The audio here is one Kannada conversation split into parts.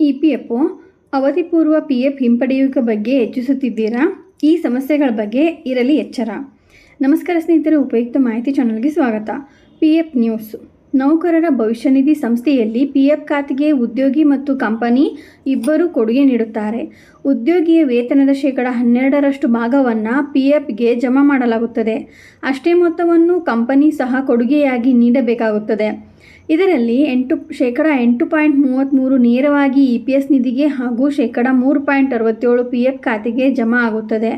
ಇ ಪಿ ಎಫ್ ಅವಧಿಪೂರ್ವ ಪಿ ಎಫ್ ಹಿಂಪಡೆಯುವಿಕೆ ಬಗ್ಗೆ ಹೆಚ್ಚಿಸುತ್ತಿದ್ದೀರಾ? ಈ ಸಮಸ್ಯೆಗಳ ಬಗ್ಗೆ ಇರಲಿ ಎಚ್ಚರ. ನಮಸ್ಕಾರ ಸ್ನೇಹಿತರೆ, ಉಪಯುಕ್ತ ಮಾಹಿತಿ ಚಾನಲ್ಗೆ ಸ್ವಾಗತ. P F news. ನೌಕರರ ಭವಿಷ್ಯ ನಿಧಿ ಸಂಸ್ಥೆಯಲ್ಲಿ ಪಿ ಎಫ್ ಖಾತೆಗೆ ಉದ್ಯೋಗಿ ಮತ್ತು ಕಂಪನಿ ಇಬ್ಬರು ಕೊಡುಗೆ ನೀಡುತ್ತಾರೆ. ಉದ್ಯೋಗಿಯ ವೇತನದ ಶೇಕಡ ಹನ್ನೆರಡರಷ್ಟು ಭಾಗವನ್ನು ಪಿ ಎಫ್ಗೆ ಜಮಾ ಮಾಡಲಾಗುತ್ತದೆ. ಅಷ್ಟೇ ಮೊತ್ತವನ್ನು ಕಂಪನಿ ಸಹ ಕೊಡುಗೆಯಾಗಿ ನೀಡಬೇಕಾಗುತ್ತದೆ. ಇದರಲ್ಲಿ ಎಂಟು ಶೇಕಡ ಎಂಟು ಪಾಯಿಂಟ್ ಮೂವತ್ತ್ಮೂರು ನೇರವಾಗಿ ಇ ಪಿ ಎಸ್ ನಿಧಿಗೆ ಹಾಗೂ ಶೇಕಡ ಮೂರು ಪಾಯಿಂಟ್ ಅರವತ್ತೇಳು ಪಿ ಎಫ್ ಖಾತೆಗೆ ಜಮಾ ಆಗುತ್ತದೆ.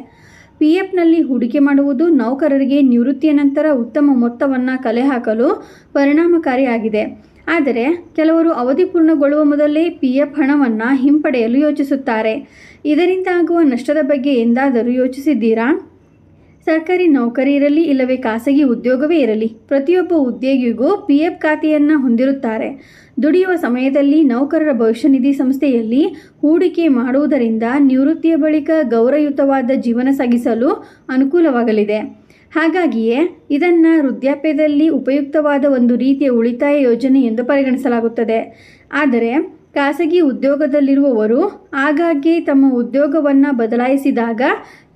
ಪಿ ಎಫ್ನಲ್ಲಿ ಹೂಡಿಕೆ ಮಾಡುವುದು ನೌಕರರಿಗೆ ನಿವೃತ್ತಿಯ ನಂತರ ಉತ್ತಮ ಮೊತ್ತವನ್ನು ಕಲೆ ಹಾಕಲು ಪರಿಣಾಮಕಾರಿಯಾಗಿದೆ. ಆದರೆ ಕೆಲವರು ಅವಧಿ ಪೂರ್ಣಗೊಳ್ಳುವ ಮೊದಲೇ ಪಿ ಎಫ್ ಹಣವನ್ನು ಹಿಂಪಡೆಯಲು ಯೋಚಿಸುತ್ತಾರೆ. ಇದರಿಂದ ಆಗುವ ನಷ್ಟದ ಬಗ್ಗೆ ಎಂದಾದರೂ ಯೋಚಿಸಿದ್ದೀರಾ? ಸರ್ಕಾರಿ ನೌಕರಿ ಇರಲಿ ಇಲ್ಲವೇ ಖಾಸಗಿ ಉದ್ಯೋಗವೇ ಇರಲಿ, ಪ್ರತಿಯೊಬ್ಬ ಉದ್ಯೋಗಿಗೂ ಪಿ ಎಫ್ ಖಾತೆಯನ್ನು ಹೊಂದಿರುತ್ತಾರೆ. ದುಡಿಯುವ ಸಮಯದಲ್ಲಿ ನೌಕರರ ಭವಿಷ್ಯ ನಿಧಿ ಸಂಸ್ಥೆಯಲ್ಲಿ ಹೂಡಿಕೆ ಮಾಡುವುದರಿಂದ ನಿವೃತ್ತಿಯ ಬಳಿಕ ಗೌರವಯುತವಾದ ಜೀವನ ಸಾಗಿಸಲು ಅನುಕೂಲವಾಗಲಿದೆ. ಹಾಗಾಗಿಯೇ ಇದನ್ನು ವೃದ್ಧಾಪ್ಯದಲ್ಲಿ ಉಪಯುಕ್ತವಾದ ಒಂದು ರೀತಿಯ ಉಳಿತಾಯ ಯೋಜನೆ ಎಂದು ಪರಿಗಣಿಸಲಾಗುತ್ತದೆ. ಆದರೆ ಖಾಸಗಿ ಉದ್ಯೋಗದಲ್ಲಿರುವವರು ಆಗಾಗ್ಗೆ ತಮ್ಮ ಉದ್ಯೋಗವನ್ನು ಬದಲಾಯಿಸಿದಾಗ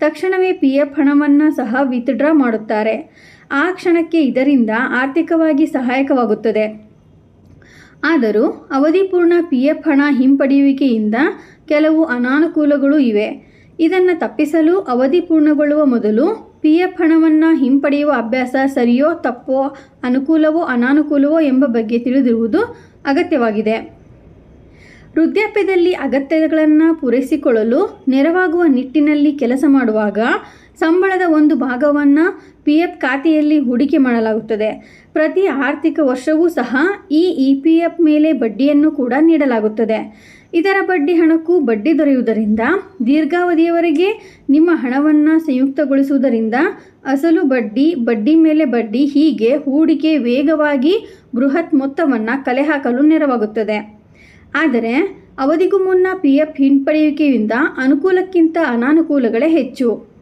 ತಕ್ಷಣವೇ ಪಿ ಎಫ್ ಹಣವನ್ನು ಸಹ ವಿತ್ಡ್ರಾ ಮಾಡುತ್ತಾರೆ. ಆ ಕ್ಷಣಕ್ಕೆ ಇದರಿಂದ ಆರ್ಥಿಕವಾಗಿ ಸಹಾಯಕವಾಗುತ್ತದೆ. ಆದರೂ ಅವಧಿಪೂರ್ಣ ಪಿ ಎಫ್ ಹಣ ಹಿಂಪಡೆಯುವಿಕೆಯಿಂದ ಕೆಲವು ಅನಾನುಕೂಲಗಳು ಇವೆ. ಇದನ್ನು ತಪ್ಪಿಸಲು ಅವಧಿ ಪೂರ್ಣಗೊಳ್ಳುವ ಮೊದಲು ಪಿ ಎಫ್ ಹಣವನ್ನು ಹಿಂಪಡೆಯುವ ಅಭ್ಯಾಸ ಸರಿಯೋ ತಪ್ಪೋ ಅನುಕೂಲವೋ ಅನಾನುಕೂಲವೋ ಎಂಬ ಬಗ್ಗೆ ತಿಳಿದಿರುವುದು ಅಗತ್ಯವಾಗಿದೆ. ವೃದ್ಧಾಪ್ಯದಲ್ಲಿ ಅಗತ್ಯಗಳನ್ನು ಪೂರೈಸಿಕೊಳ್ಳಲು ನೆರವಾಗುವ ನಿಟ್ಟಿನಲ್ಲಿ ಕೆಲಸ ಮಾಡುವಾಗ ಸಂಬಳದ ಒಂದು ಭಾಗವನ್ನು ಪಿ ಎಫ್ ಖಾತೆಯಲ್ಲಿ ಹೂಡಿಕೆ ಮಾಡಲಾಗುತ್ತದೆ. ಪ್ರತಿ ಆರ್ಥಿಕ ವರ್ಷವೂ ಸಹ ಈ ಇ ಪಿ ಎಫ್ ಮೇಲೆ ಬಡ್ಡಿಯನ್ನು ಕೂಡ ನೀಡಲಾಗುತ್ತದೆ. ಇದರ ಬಡ್ಡಿ ಹಣಕ್ಕೂ ಬಡ್ಡಿ ದೊರೆಯುವುದರಿಂದ ದೀರ್ಘಾವಧಿಯವರೆಗೆ ನಿಮ್ಮ ಹಣವನ್ನು ಸಂಯುಕ್ತಗೊಳಿಸುವುದರಿಂದ ಅಸಲು ಬಡ್ಡಿ ಬಡ್ಡಿ ಮೇಲೆ ಬಡ್ಡಿ ಹೀಗೆ ಹೂಡಿಕೆ ವೇಗವಾಗಿ ಬೃಹತ್ ಮೊತ್ತವನ್ನು ಕಲೆಹಾಕಲು ನೆರವಾಗುತ್ತದೆ. ಆದರೆ ಅವಧಿಗೂ ಮುನ್ನ ಪಿ ಎಫ್ ಹಿಂಪಡೆಯುವಿಕೆಯಿಂದ ಅನುಕೂಲಕ್ಕಿಂತ ಅನಾನುಕೂಲಗಳೇ ಹೆಚ್ಚು.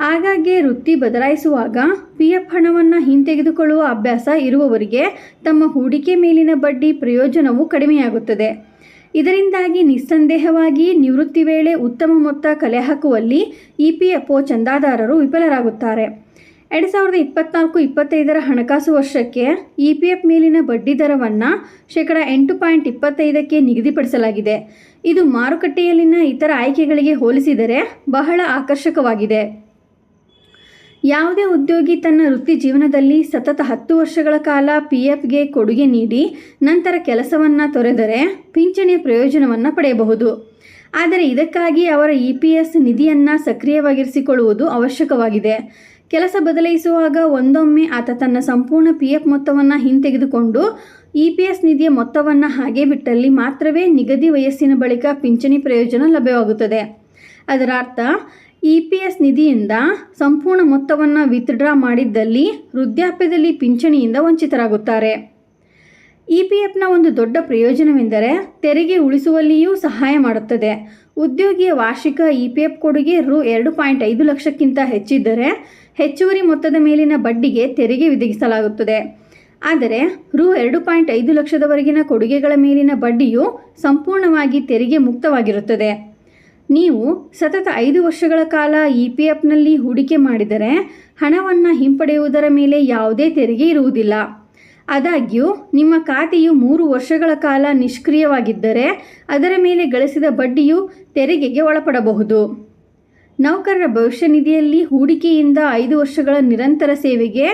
ಆಗಾಗ್ಗೆ ವೃತ್ತಿ ಬದಲಾಯಿಸುವಾಗ ಪಿ ಎಫ್ ಹಣವನ್ನು ಹಿಂತೆಗೆದುಕೊಳ್ಳುವ ಅಭ್ಯಾಸ ಇರುವವರಿಗೆ ತಮ್ಮ ಹೂಡಿಕೆ ಮೇಲಿನ ಬಡ್ಡಿ ಪ್ರಯೋಜನವು ಕಡಿಮೆಯಾಗುತ್ತದೆ. ಇದರಿಂದಾಗಿ ನಿಸ್ಸಂದೇಹವಾಗಿ ನಿವೃತ್ತಿ ವೇಳೆ ಉತ್ತಮ ಮೊತ್ತ ಕಲೆ ಹಾಕುವಲ್ಲಿ ಇ ಪಿ ಎಫ್ ಒ ಚಂದಾದಾರರು ವಿಫಲರಾಗುತ್ತಾರೆ. ಎರಡು ಸಾವಿರದ ಇಪ್ಪತ್ನಾಲ್ಕು ಇಪ್ಪತ್ತೈದರ ಹಣಕಾಸು ವರ್ಷಕ್ಕೆ ಇ ಪಿ ಎಫ್ ಮೇಲಿನ ಬಡ್ಡಿ ದರವನ್ನು ಶೇಕಡ ಎಂಟು ಪಾಯಿಂಟ್ ಇಪ್ಪತ್ತೈದಕ್ಕೆ ನಿಗದಿಪಡಿಸಲಾಗಿದೆ. ಇದು ಮಾರುಕಟ್ಟೆಯಲ್ಲಿನ ಇತರ ಆಯ್ಕೆಗಳಿಗೆ ಹೋಲಿಸಿದರೆ ಬಹಳ ಆಕರ್ಷಕವಾಗಿದೆ. ಯಾವುದೇ ಉದ್ಯೋಗಿ ತನ್ನ ವೃತ್ತಿ ಜೀವನದಲ್ಲಿ ಸತತ ಹತ್ತು ವರ್ಷಗಳ ಕಾಲ ಪಿ ಎಫ್ಗೆ ಕೊಡುಗೆ ನೀಡಿ ನಂತರ ಕೆಲಸವನ್ನು ತೊರೆದರೆ ಪಿಂಚಣಿಯ ಪ್ರಯೋಜನವನ್ನು ಪಡೆಯಬಹುದು. ಆದರೆ ಇದಕ್ಕಾಗಿ ಅವರ ಇ ಪಿ ಎಸ್ ನಿಧಿಯನ್ನು ಸಕ್ರಿಯವಾಗಿರಿಸಿಕೊಳ್ಳುವುದು ಅವಶ್ಯಕವಾಗಿದೆ. ಕೆಲಸ ಬದಲಾಯಿಸುವಾಗ ಒಂದೊಮ್ಮೆ ಆತ ತನ್ನ ಸಂಪೂರ್ಣ ಪಿ ಎಫ್ ಮೊತ್ತವನ್ನು ಹಿಂತೆಗೆದುಕೊಂಡು ಇ ಪಿ ಎಸ್ ನಿಧಿಯ ಮೊತ್ತವನ್ನು ಹಾಗೆ ಬಿಟ್ಟಲ್ಲಿ ಮಾತ್ರವೇ ನಿಗದಿ ವಯಸ್ಸಿನ ಬಳಿಕ ಪಿಂಚಣಿ ಪ್ರಯೋಜನ ಲಭ್ಯವಾಗುತ್ತದೆ. ಅದರ ಅರ್ಥ, ಇ ಪಿ ಎಸ್ ನಿಧಿಯಿಂದ ಸಂಪೂರ್ಣ ಮೊತ್ತವನ್ನು ವಿತ್ಡ್ರಾ ಮಾಡಿದ್ದಲ್ಲಿ ವೃದ್ಧಾಪ್ಯದಲ್ಲಿ ಪಿಂಚಣಿಯಿಂದ ವಂಚಿತರಾಗುತ್ತಾರೆ. ಇ ಪಿ ಎಫ್ನ ಒಂದು ದೊಡ್ಡ ಪ್ರಯೋಜನವೆಂದರೆ ತೆರಿಗೆ ಉಳಿಸುವಲ್ಲಿಯೂ ಸಹಾಯ ಮಾಡುತ್ತದೆ. ಉದ್ಯೋಗಿಯ ವಾರ್ಷಿಕ ಇ ಪಿ ಎಫ್ ಕೊಡುಗೆ ರು ಎರಡು ಪಾಯಿಂಟ್ ಐದು ಲಕ್ಷಕ್ಕಿಂತ ಹೆಚ್ಚಿದ್ದರೆ ಹೆಚ್ಚುವರಿ ಮೊತ್ತದ ಮೇಲಿನ ಬಡ್ಡಿಗೆ ತೆರಿಗೆ ವಿಧಿಸಲಾಗುತ್ತದೆ. ಆದರೆ ರು ಎರಡು ಪಾಯಿಂಟ್ ಐದು ಲಕ್ಷದವರೆಗಿನ ಕೊಡುಗೆಗಳ ಮೇಲಿನ ಬಡ್ಡಿಯು ಸಂಪೂರ್ಣವಾಗಿ ತೆರಿಗೆ ಮುಕ್ತವಾಗಿರುತ್ತದೆ. ನೀವು ಸತತ ಐದು ವರ್ಷಗಳ ಕಾಲ ಇ ಪಿ ಎಫ್ನಲ್ಲಿ ಹೂಡಿಕೆ ಮಾಡಿದರೆ ಹಣವನ್ನು ಹಿಂಪಡೆಯುವುದರ ಮೇಲೆ ಯಾವುದೇ ತೆರಿಗೆ ಇರುವುದಿಲ್ಲ. ಆದಾಗ್ಯೂ, ನಿಮ್ಮ ಖಾತೆಯು ಮೂರು ವರ್ಷಗಳ ಕಾಲ ನಿಷ್ಕ್ರಿಯವಾಗಿದ್ದರೆ, ಅದರ ಮೇಲೆ ಗಳಿಸಿದ ಬಡ್ಡಿಯು ತೆರಿಗೆಗೆ ಒಳಪಡಬಹುದು. ನೌಕರರ ಭವಿಷ್ಯ ನಿಧಿಯಲ್ಲಿ ಹೂಡಿಕೆಯಿಂದ ಐದು ವರ್ಷಗಳ ನಿರಂತರ ಸೇವೆಗೆ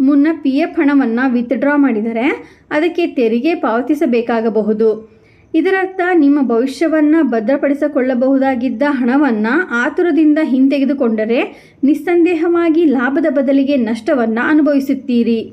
ಮುನ್ನ ಪಿ ಎಫ್ ಹಣವನ್ನು ವಿತ್ಡ್ರಾ ಮಾಡಿದರೆ, ಅದಕ್ಕೆ ತೆರಿಗೆ ಪಾವತಿಸಬೇಕಾಗಬಹುದು. ಇದರರ್ಥ, ನಿಮ್ಮ ಭವಿಷ್ಯವನ್ನು ಭದ್ರಪಡಿಸಿಕೊಳ್ಳಬಹುದಾಗಿದ್ದ ಹಣವನ್ನು ಆತುರದಿಂದ ಹಿಂತೆಗೆದುಕೊಂಡರೆ, ನಿಸ್ಸಂದೇಹವಾಗಿ ಲಾಭದ ಬದಲಿಗೆ ನಷ್ಟವನ್ನು ಅನುಭವಿಸುತ್ತೀರಿ.